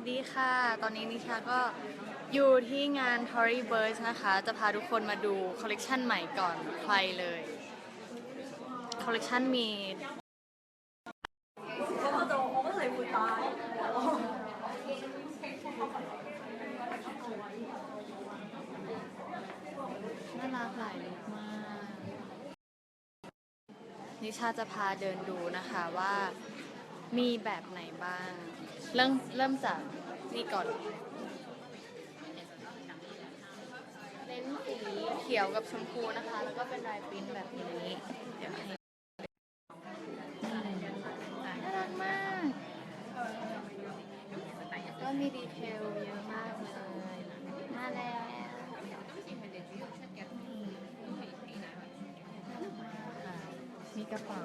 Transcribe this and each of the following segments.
วัสดีค่ะ ตอนนี้นิชาก็อยู่ที่งาน Tory Birds นะคะ จะพาทุกคนมาดูคอลเลกชันใหม่ก่อนใครเลย คอลเลกชันมีน่ารักหลายลุคมาก นิชาจะพาเดินดูนะคะว่า มีแบบไหนบ้าง เริ่มเริ่มจากนี่ก่อนเน้นสีเขียวกับชมพูนะคะ แล้วก็เป็นลายปริ้นแบบนี้เดี๋ยวให้น่ารักมากก็มีดีเทลเยอะมากเลยมาแล้วมีกระเป๋า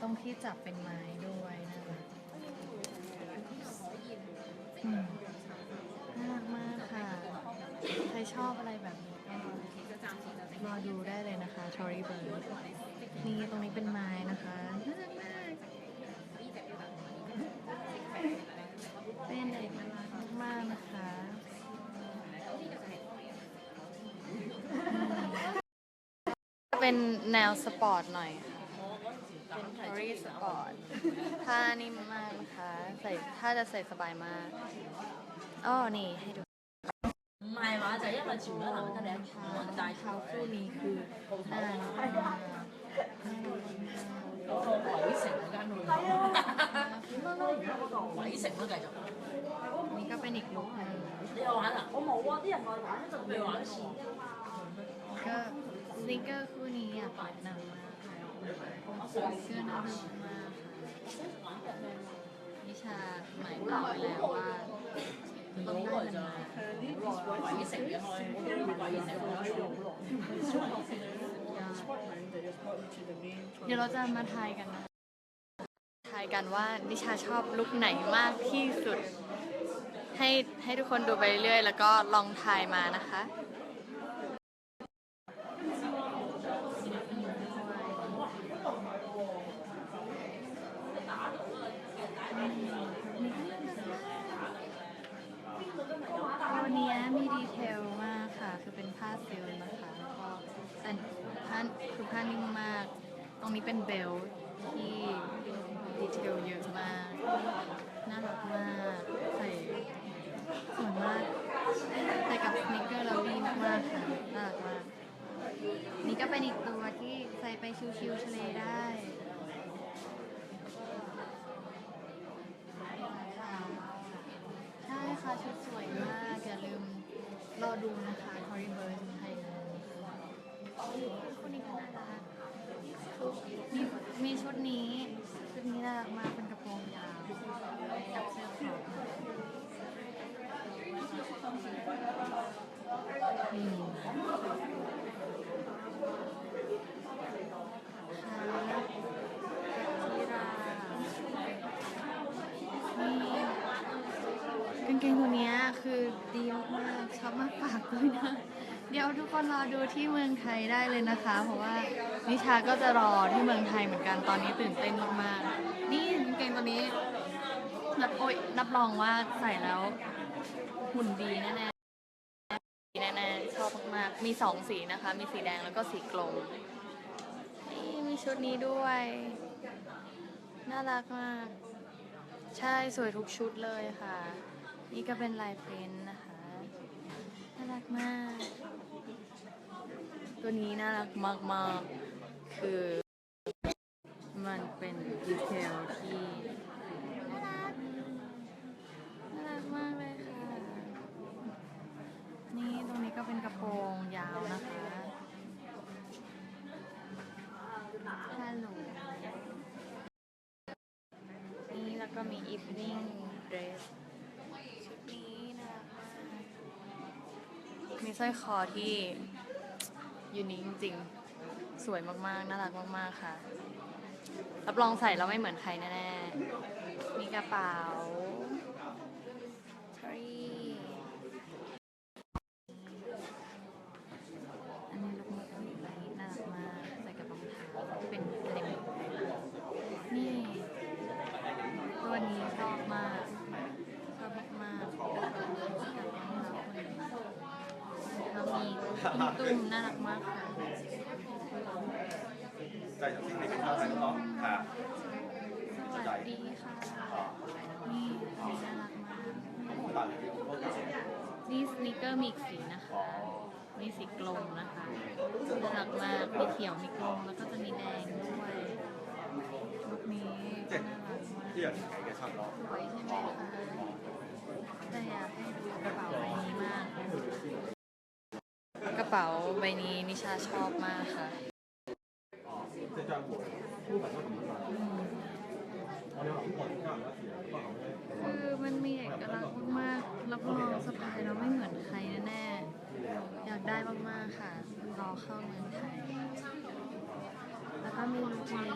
ตรงที่จับเป็นไม้ด้วยนะคะอืมน่ารักมากค่ะ ใครชอบอะไรแบบนี้ก็รอดูได้เลยนะคะ Tory Bird นี่ตรงนี้เป็นไม้นะคะน่ารักมากเป็นเอกลักษณ์มากๆนะคะเป็นแนวสปอร์ตหน่อย เป็นทอรี่สปอร์ตผ้านิ่มมากนะคะ ใส่ถ้าจะใส่สบายมากอ้อนี่ให้ดู 唔系话就因为全部都行得你一全部都带 เท้าคู่นี้คือน่ารักมาก 嗰个伟城嗰间会伟城都继续。 นี่ก็เป็นอีกลุคหนึง 你有玩啊？我冇啊！啲人爱玩就未玩过。 ก็สนิเกอร์คู่นี้อยาก เสื้อน่ารักมากนิชาหมายควาไปแล้วว่าต้องได้มันมาวิเศษวิเศษวิเศษเดี๋ยวเราจะมาทายกันนะทายกันว่านิชาชอบลุกไหนมากที่สุด ให้ให้ทุกคนดูไปเรื่อยแล้วก็ลองทายมานะคะ ผ้านิ่มมาก ตรงนี้เป็นเบลที่ดีเทลเยอะมาก น่ารักมาก ใส่สวยมากใส่กับสนิกเกอร์เราดีมากๆค่ะ น่ารักมาก นี่ก็เป็นอีกตัวที่ใส่ไปชิวๆทะเลได้ ใช่ค่ะชุดสวยมาก อย่าลืมรอดูนะคะ Tory Burst ไทยเลยคนนี้ก็น่ารักมีมีชุดนี้ ชุดนี้น่ารักมาก เป็นกระโปรงยาวกับเสื้อขาวนี่ค่ะทีรา นี่กางเกงตัวเนี้ยคือดี มากๆชอบมากฝากด้วยนะ เดี๋ยวทุกคนรอดูที่เมืองไทยได้เลยนะคะ เพราะว่านิชาก็จะรอที่เมืองไทยเหมือนกันตอนนี้ตื่นเต้นมากๆ นี่เกงตัวนี้รับโอ้ยรับรองว่าใส่แล้วหุ่นดีแน่ๆดีแน่ๆชอบมากๆมีสองสีนะคะ มีสีแดงแล้วก็สีกลมนี่มีชุดนี้ด้วย น่ารักมาก ใช่สวยทุกชุดเลยค่ะ นี่ก็เป็นลายเพรนท์นะคะ มาก ตัวนี้น่ารักมากๆคือมันเป็นดีเทลที่น่ารักน่ารักมากเลยค่ะ นี่ตรงนี้ก็เป็นกระโปรงยาวนะคะฮัลโหลนี่แล้วก็มี evening dress ดนี้น่ารักมาก มีสร้อยคอที่ยูนิคจริงๆ สวยมากๆ น่ารักมากๆ ค่ะ รับรองใส่แล้วไม่เหมือนใครแน่ๆ มีกระเป๋าทรีอันนี้ลูกมือถือใบน่ารักมาก ใส่กับรองเท้าที่เป็นเล็บนี่ ตัวนี้ชอบ อิน ตุ่มน่ารักมากค่ะใจจากที่ไหนเป็นข้าวไทยน้องค่ะสวัสดีค่ะ นี่น่ารักมากนี่สนิเกอร์มีกสีนะคะมีสีกลมนะคะน่ารักมาก มีเขียว มีกลม แล้วก็จะมีแดงด้วยลูกนี้น่ารักมากสเนาะวยใช่ไหมคะแต่อยากให้ดูกระเป๋าใบนี้มาก เป๋าใบนี้นิชาชอบมากค่ะ คือมันมีเอกลักษณ์มากๆรับรองสะพายแล้วไม่เหมือนใครแน่ๆอยากได้มากๆค่ะ รอเข้าเมืองไทย แล้วก็มีลูกนี้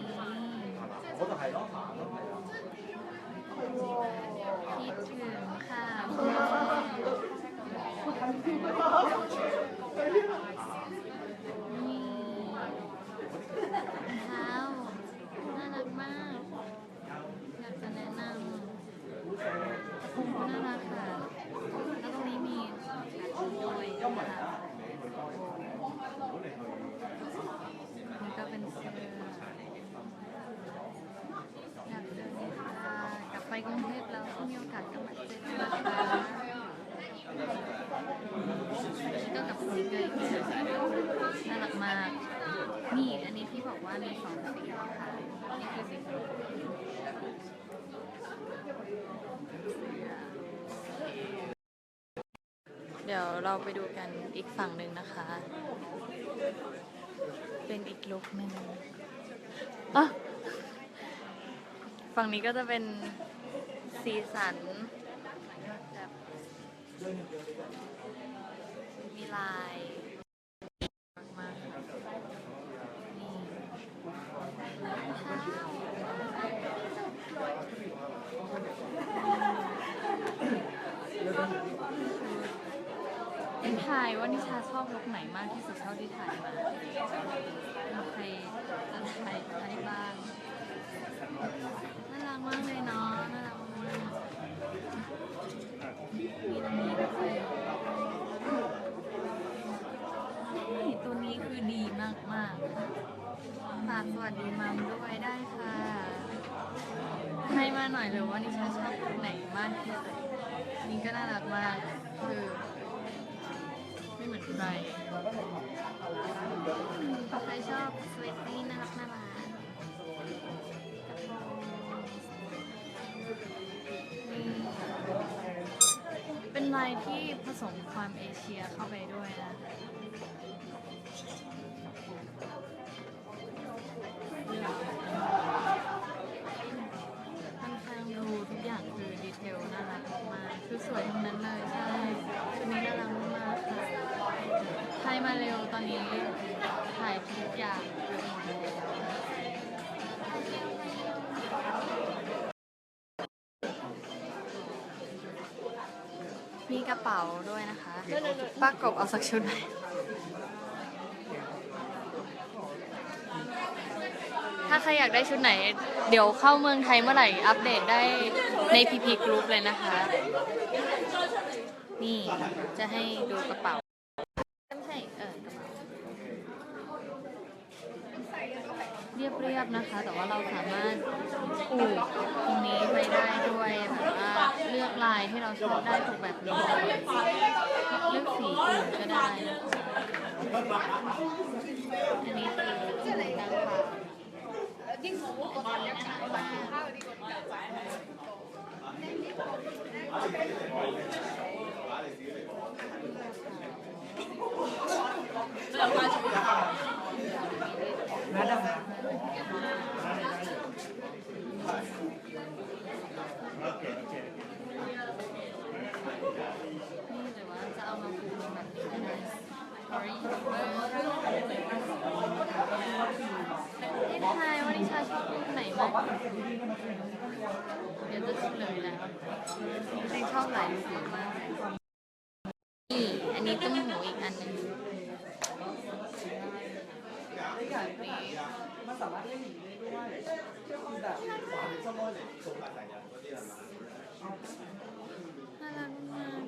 เดี๋ยวเราไปดูกันอีกฝั่งหนึ่งนะคะ เป็นอีกลุกหนึ่งอะฝั่งนี้ก็จะเป็นสีสันแบบมีลายมากๆค่ะนี่ข้าวเอ็นถ่าย ว่านิชาชอบลุคไหนมากที่สุดเท่าที่ถ่ายมาใครจะถ่ายใครบ้างน่ารักมากเลยเนาะน่ารักมากมีตรงนี้ด้วยนี่ตัวนี้คือดีมากมากฝากสวัสดีมัมด้วยได้ค่ะ ให้มาหน่อยเลยว่านิชาชอบตัวไหนมากที่สุดนี่ก็น่ารักมากคือ ใครใครชอบสวีทตี้น่ารักน่ารักเป็นลายที่ผสมความเอเชียเข้าไปด้วยนะ นนี้ถ่ายทุกอย่างเกือบหมดแล้วมีกระเป๋าด้วยนะคะป้ากบเอาสักชุดไหมถ้าใครอยากได้ชุดไหน เดี๋ยวเข้าเมืองไทยเมื่อไหร่ อัปเดตได้ใน PP Group เลยนะคะ นี่จะให้ดูกระเป๋าไม่ใช่เออกระเป๋า เรียบๆนะคะ แต่ว่าเราสามารถปลูกตรงนี้ไปได้ด้วยแบบว่าเลือกลายที่เราชอบได้ถูกแบบนี้เลือกสีอื่นก็ได้นะคะอันนี้คื ออะไรกันค่ะนี่หรือว่าจะเอามาปลูกแบบนี้ก็ได้ Sorry นี่ทายว่านิชาชอบรูปไหนมากเดี๋ยวจะเฉลยแล้วจริงชอบหลายสีมากนี่อันนี้ตุ้มหูอีกอันหนึ่งมันสามารถเล่นอย่างนี้ น่ารักมาก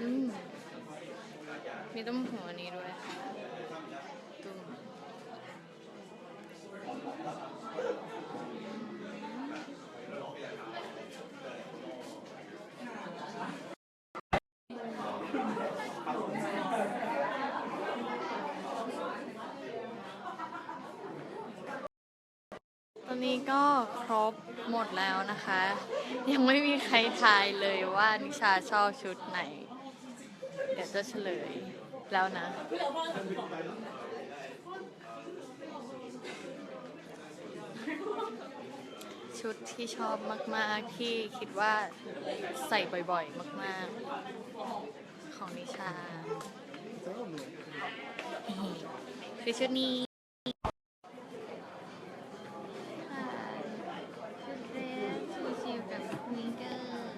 อืมมีต้มหัวนี้ด้วยตุ้ม นนี้ก็ครบหมดแล้วนะคะ ยังไม่มีใครทายเลยว่านิชาชอบชุดไหน เดี๋ยวจะเฉลยแล้วนะ ชุดที่ชอบมาก ๆ ที่คิดว่าใส่บ่อย ๆ มาก ๆ ของนิชาคือชุดนี้ค่ะชุดเดรสชิวๆกับสนีกเกอร์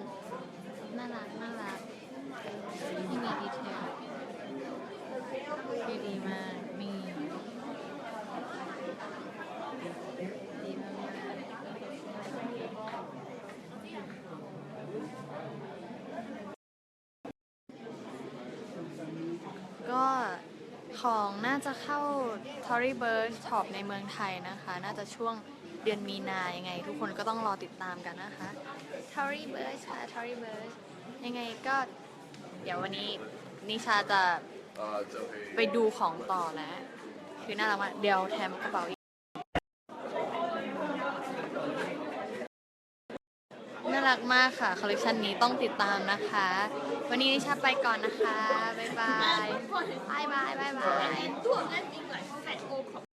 น่ารักน่ารักที่มีดีเทลคือดีมากมีดีมากๆก็ ของน่าจะเข้า Tory Burch Shop ในเมืองไทยนะคะ น่าจะช่วงเดือนมีนายังไง ทุกคนก็ต้องรอติดตามกันนะคะ Tory Burch ค่ะ Tory Burch ยังไงก็เดี๋ยววันนี้นิชาจะไปดูของต่อแล้ว คือน่ารักมากเดี๋ยวแถมกระเป๋าอีก น่า รักมากค่ะคอลเลคชันนี้ต้องติดตามนะคะ วันนี้นิชาไปก่อนนะคะ บ๊ายบายบ๊ายบายบ๊ายบาย ตัวนั้นจริงหลายแฟนโอของ